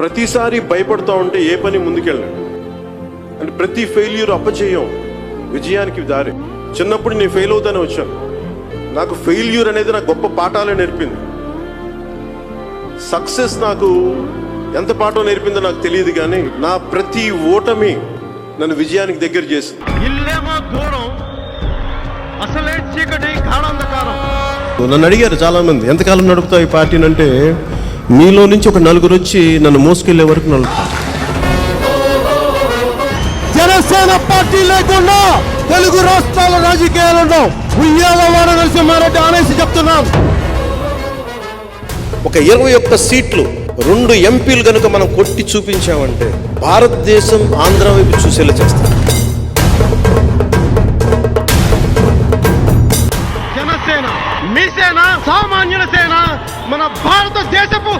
ప్రతిసారి భయపడుతూ ఉంటే ఏ పని ముందుకెళ్ళాడు అంటే ప్రతి ఫెయిల్యూర్ అప్పచేయం విజయానికి దారి. చిన్నప్పుడు నేను ఫెయిల్ అవుతానే వచ్చాను. నాకు ఫెయిల్యూర్ అనేది నాకు గొప్ప పాఠాలే నేర్పింది. సక్సెస్ నాకు ఎంత పాఠం నేర్పిందో నాకు తెలియదు కానీ నా ప్రతి ఓటమి నన్ను విజయానికి దగ్గర చేసింది. ఇల్లేమో దూరం అసలే చీకటి గాఢాంధకారం. నన్ను అడిగారు చాలా మంది ఎంతకాలం నడుపుతావు ఈ పార్టీని? అంటే మీలో నుంచి ఒక నలుగురు వచ్చి నన్ను మోసుకెళ్ళే వరకు నడుపుతారు జనసేన పార్టీ లేకుండా తెలుగు రాష్ట్రాల రాజకీయాలను ఉయ్యాల వాడ నరసింహారెడ్డి అనేసి చెప్తున్నాం. ఒక ఇరవై ఒక్క సీట్లు రెండు ఎంపీలు కనుక మనం కొట్టి చూపించామంటే భారతదేశం ఆంధ్ర వైపు చూసేలా చేస్తాం సేన సామాన్యుల సేన మన భారతదేశపు